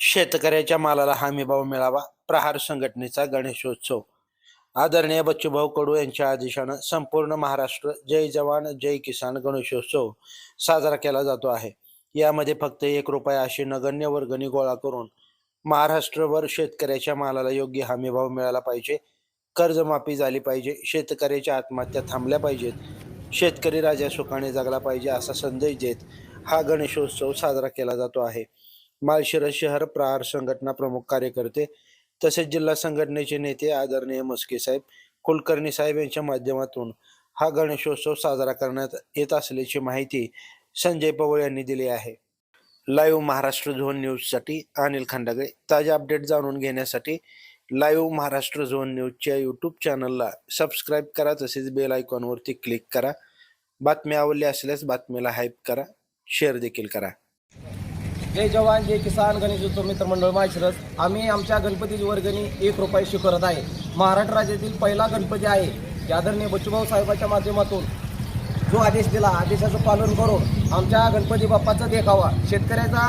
शेतकऱ्याच्या मालाला हमीभाव मिळावा प्रहार संघटनेचा गणेशोत्सव. आदरणीय बच्चूभाऊ कडू यांच्या आदेशानं संपूर्ण महाराष्ट्र जय जवान जय किसान गणेशोत्सव साजरा केला जातो आहे. यामध्ये फक्त एक रुपया अशी नगण्य वर्गणी गोळा करून महाराष्ट्रभर शेतकऱ्याच्या मालाला योग्य हमीभाव मिळाला पाहिजे कर्जमाफी झाली पाहिजे शेतकऱ्याच्या आत्महत्या थांबल्या पाहिजेत शेतकरी राजा सुखाने जगला पाहिजे असा संदेश देत हा गणेशोत्सव साजरा केला जातो आहे. माळशिरस शहर प्रहार संघटना प्रमुख कार्यकर्ते तसेच जिल्हा संघटनेचे नेते आदरणीय मस्के साहेब कुलकर्णी साहेब यांच्या माध्यमातून हा गणेशोत्सव साजरा करण्यात येत असल्याची माहिती संजय पवार यांनी दिली आहे. लाईव्ह महाराष्ट्र झोन न्यूजसाठी अनिल खंडागळे. ताजे अपडेट जाणून घेण्यासाठी लाईव्ह महाराष्ट्र झोन न्यूजच्या यूट्यूब चॅनलला सबस्क्राईब करा. तसेच बेल आयकॉनवरती क्लिक करा. बातमी आवडली असल्यास बातमीला हाईप करा. शेअर देखील करा. जय जवान जय किसान गणेशोत्सव मित्रमंडळ माळशिरस. आम्ही आमच्या गणपतीची वर्गणी एक रुपये करत आहे. महाराष्ट्र राज्यातील पहिला गणपती आहे. आदरणीय बच्चूभाऊ साहेबाच्या माध्यमातून जो आदेश दिला आदेशाचं पालन करून आमच्या गणपती बाप्पाचा देखावा शेतकऱ्याचा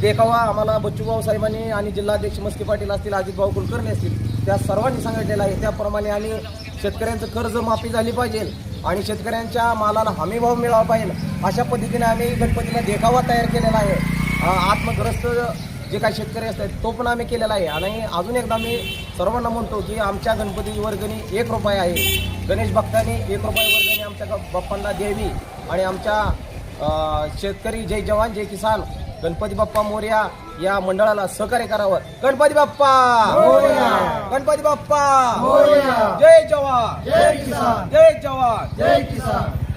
देखावा आम्हाला बच्चूभाऊ साहेबांनी आणि जिल्हाध्यक्ष मस्के पाटील असतील अजितभाऊ कुलकर्णी असतील त्या सर्वांनी सांगितलेलं आहे. त्याप्रमाणे आम्ही शेतकऱ्यांचं कर्ज माफी झाली पाहिजे आणि शेतकऱ्यांच्या मालाला हमीभाव मिळावा पाहिजे. अशा पद्धतीने आम्ही गणपतीला देखावा तयार केलेला आहे. आत्मग्रस्त जे काही शेतकरी असतात तो पण आम्ही केलेला आहे. आणि अजून एकदा मी सर्वांना म्हणतो की आमच्या गणपती वर्गणी एक रुपये आहे. गणेश भक्तांनी एक रुपये वर्गणी आमच्या बाप्पांना द्यावी. आणि आमच्या शेतकरी जय जवान जय किसान गणपती बाप्पा मोर्या या मंडळाला सहकार्य करावं. गणपती बाप्पा! गणपती बाप्पा! जय जवान! जय किसान! जय जवान! जय किसान!